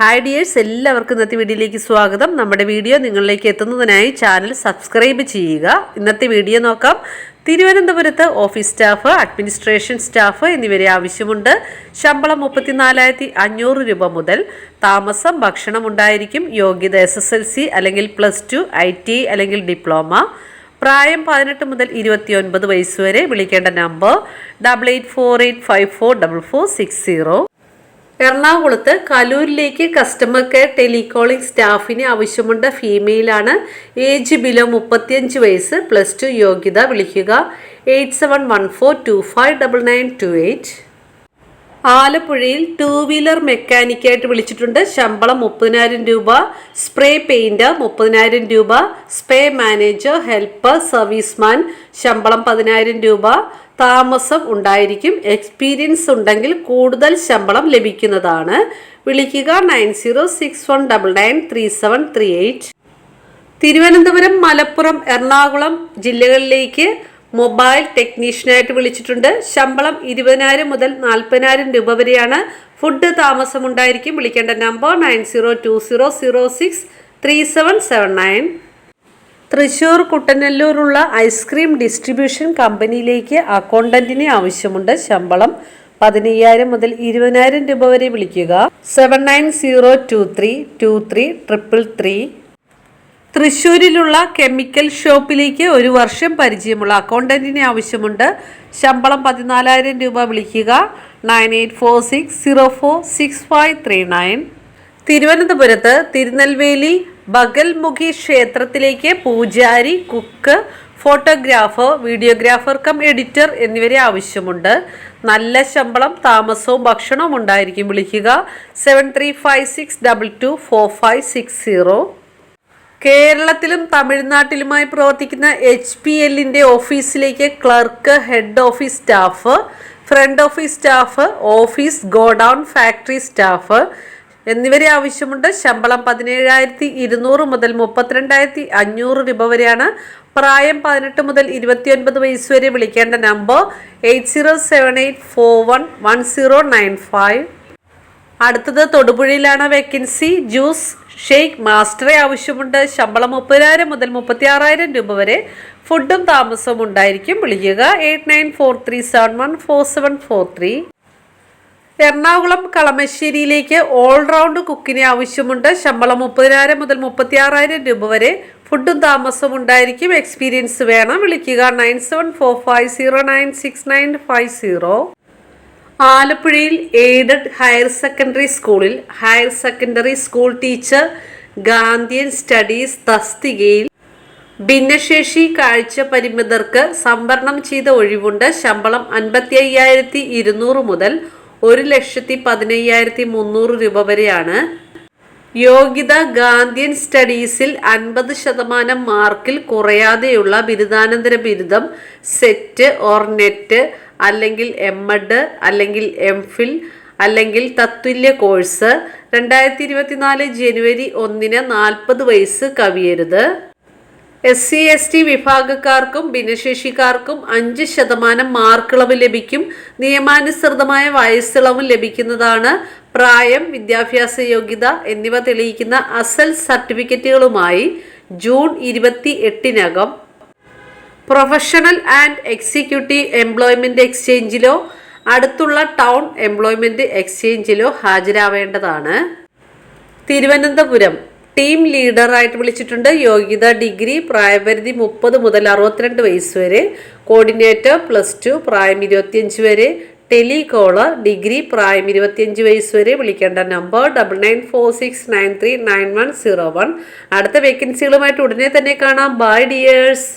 Hi dears എല്ലാവർക്കും ഇന്നത്തെ വീഡിയോയിലേക്ക് സ്വാഗതം. നമ്മുടെ വീഡിയോ നിങ്ങളിലേക്ക് എത്തുന്നതിനായി ചാനൽ സബ്സ്ക്രൈബ് ചെയ്യുക. ഇന്നത്തെ വീഡിയോ നോക്കാം. തിരുവനന്തപുരത്ത് ഓഫീസ് സ്റ്റാഫ് അഡ്മിനിസ്ട്രേഷൻ സ്റ്റാഫ് എന്നിവരെ ആവശ്യമുണ്ട്. ശമ്പളം മുപ്പത്തിനാലായിരത്തി അഞ്ഞൂറ് രൂപ മുതൽ താമസം ഭക്ഷണം ഉണ്ടായിരിക്കും യോഗ്യത എസ് എസ് എൽ സി അല്ലെങ്കിൽ പ്ലസ് ടു ഐ ടി അല്ലെങ്കിൽ ഡിപ്ലോമ. പ്രായം പതിനെട്ട് മുതൽ ഇരുപത്തിയൊൻപത് വയസ്സ് വരെ വിളിക്കേണ്ട number double eight four eight five four double four six zero എറണാകുളത്ത് കലൂരിലേക്ക് കസ്റ്റമർ കെയർ ടെലികോളിംഗ് സ്റ്റാഫിന് ആവശ്യമുണ്ട്. ഫീമെയിലാണ് ഏജ് ബിലോ മുപ്പത്തിയഞ്ച് വയസ്സ് പ്ലസ് ടു യോഗ്യത വിളിക്കുക. Eight seven one four two five double nine two eight ആലപ്പുഴയിൽ ടൂ വീലർ മെക്കാനിക്കായിട്ട് വിളിച്ചിട്ടുണ്ട്. ശമ്പളം മുപ്പതിനായിരം രൂപ സ്പ്രേ പെയിന്റ് മുപ്പതിനായിരം രൂപ സ്പ്രേ മാനേജർ ഹെൽപ്പർ സർവീസ്മാൻ ശമ്പളം പതിനായിരം രൂപ. താമസം ഉണ്ടായിരിക്കും. എക്സ്പീരിയൻസ് ഉണ്ടെങ്കിൽ കൂടുതൽ ശമ്പളം ലഭിക്കുന്നതാണ്. വിളിക്കുക nine zero six one double nine three seven three eight. Thiruvananthapuram Malappuram Ernakulam ജില്ലകളിലേക്ക് മൊബൈൽ ടെക്നീഷ്യനായിട്ട് വിളിച്ചിട്ടുണ്ട്. ശമ്പളം ഇരുപതിനായിരം മുതൽ നാൽപ്പതിനായിരം രൂപ വരെയാണ്. ഫുഡ് താമസമുണ്ടായിരിക്കും. വിളിക്കേണ്ട number nine zero two zero zero six three seven seven nine. Thrissur കുട്ടനെല്ലൂരുള്ള ice cream distribution കമ്പനിയിലേക്ക് അക്കൗണ്ടന്റിനെ ആവശ്യമുണ്ട് ശമ്പളം. പതിനയ്യായിരം മുതൽ ഇരുപതിനായിരം രൂപ വരെ വിളിക്കുക. Seven nine zero two three two three triple three തൃശ്ശൂരിലുള്ള chemical ഷോപ്പിലേക്ക് ഒരു വർഷം പരിചയമുള്ള അക്കൗണ്ടന്റിനെ ആവശ്യമുണ്ട്. ശമ്പളം പതിനാലായിരം രൂപ വിളിക്കുക. Nine eight four six zero four six five three nine. തിരുവനന്തപുരത്ത് തിരുനെൽവേലി ബഗൽമുഖി ക്ഷേത്രത്തിലേക്ക് പൂജാരി cook photographer videographer cum editor എന്നിവരെ ആവശ്യമുണ്ട്. നല്ല ശമ്പളം താമസവും ഭക്ഷണവും ഉണ്ടായിരിക്കും. വിളിക്കുക. Seven three five six double two four five six zero. കേരളത്തിലും തമിഴ്നാട്ടിലുമായി പ്രവർത്തിക്കുന്ന എച്ച് പി എല്ലിന്റെ ഓഫീസിലേക്ക് clerk head office staff front office staff office godown factory staff എന്നിവരെ ആവശ്യമുണ്ട്. ശമ്പളം പതിനേഴായിരത്തി ഇരുന്നൂറ് മുതൽ മുപ്പത്തിരണ്ടായിരത്തി അഞ്ഞൂറ് രൂപ വരെയാണ്. പ്രായം പതിനെട്ട് മുതൽ ഇരുപത്തിയൊൻപത് വയസ്സ് വരെ വിളിക്കേണ്ട number eight zero seven eight four one one zero nine five. അടുത്തത് തൊടുപുഴയിലാണ് വേക്കൻസി. ജ്യൂസ് ഷെയ്ക്ക് മാസ്റ്ററെ ആവശ്യമുണ്ട്. ശമ്പളം മുപ്പതിനായിരം മുതൽ മുപ്പത്തി ആറായിരം രൂപ വരെ ഫുഡും താമസവും ഉണ്ടായിരിക്കും. വിളിക്കുക. Eight nine four three seven one four seven four three. Ernakulam കളമശ്ശേരിയിലേക്ക് all round കുക്കിനെ ആവശ്യമുണ്ട്. ശമ്പളം മുപ്പതിനായിരം മുതൽ മുപ്പത്തി ആറായിരം രൂപ വരെ ഫുഡും താമസവും ഉണ്ടായിരിക്കും. എക്സ്പീരിയൻസ് വേണം. വിളിക്കുക. Nine seven four five zero nine six nine five zero. ആലപ്പുഴയിൽ എയ്ഡഡ് ഹയർ സെക്കൻഡറി സ്കൂളിൽ higher secondary school teacher Gandhian studies തസ്തികയിൽ ഭിന്നശേഷി കാഴ്ച പരിമിതർക്ക് സംവരണം ചെയ്ത ഒഴിവുണ്ട്. ശമ്പളം അൻപത്തി അയ്യായിരത്തി ഇരുന്നൂറ് മുതൽ ഒരു ലക്ഷത്തി പതിനയ്യായിരത്തി മുന്നൂറ് രൂപ വരെയാണ്. യോഗ്യത ഗാന്ധിയൻ സ്റ്റഡീസിൽ അൻപത് ശതമാനം മാർക്കിൽ കുറയാതെയുള്ള ബിരുദാനന്തര ബിരുദം സെറ്റ് ഓർ നെറ്റ് അല്ലെങ്കിൽ എം എഡ് അല്ലെങ്കിൽ എം ഫിൽ അല്ലെങ്കിൽ തത്തുല്യ കോഴ്സ്. രണ്ടായിരത്തി ഇരുപത്തിനാല് ജനുവരി ഒന്നിന് നാൽപ്പത് വയസ്സ് കവിയരുത്. എസ് സി എസ് ടി വിഭാഗക്കാർക്കും ഭിന്നശേഷിക്കാർക്കും അഞ്ച് ശതമാനം മാർക്കിളവ് ലഭിക്കും. നിയമാനുസൃതമായ വയസ്സിളവും ലഭിക്കുന്നതാണ് പ്രായം വിദ്യാഭ്യാസ യോഗ്യത എന്നിവ തെളിയിക്കുന്ന അസൽ സർട്ടിഫിക്കറ്റുകളുമായി ജൂൺ ഇരുപത്തി എട്ടിനകം പ്രൊഫഷണൽ ആൻഡ് എക്സിക്യൂട്ടീവ് എംപ്ലോയ്മെന്റ് എക്സ്ചേഞ്ചിലോ അടുത്തുള്ള ടൗൺ എംപ്ലോയ്മെന്റ് എക്സ്ചേഞ്ചിലോ ഹാജരാവേണ്ടതാണ്. തിരുവനന്തപുരം ടീം ലീഡറായിട്ട് വിളിച്ചിട്ടുണ്ട്. യോഗ്യത ഡിഗ്രി പ്രായപരിധി മുപ്പത് മുതൽ അറുപത്തിരണ്ട് വയസ്സ് വരെ. കോർഡിനേറ്റർ പ്ലസ് ടു പ്രായം ഇരുപത്തിയഞ്ച് വരെ. ടെലികോളർ ഡിഗ്രി പ്രായം ഇരുപത്തിയഞ്ച് വയസ്സ് വരെ. വിളിക്കേണ്ട number double nine four six nine three nine one zero one അടുത്ത വേക്കൻസികളുമായിട്ട് ഉടനെ തന്നെ കാണാം. By dears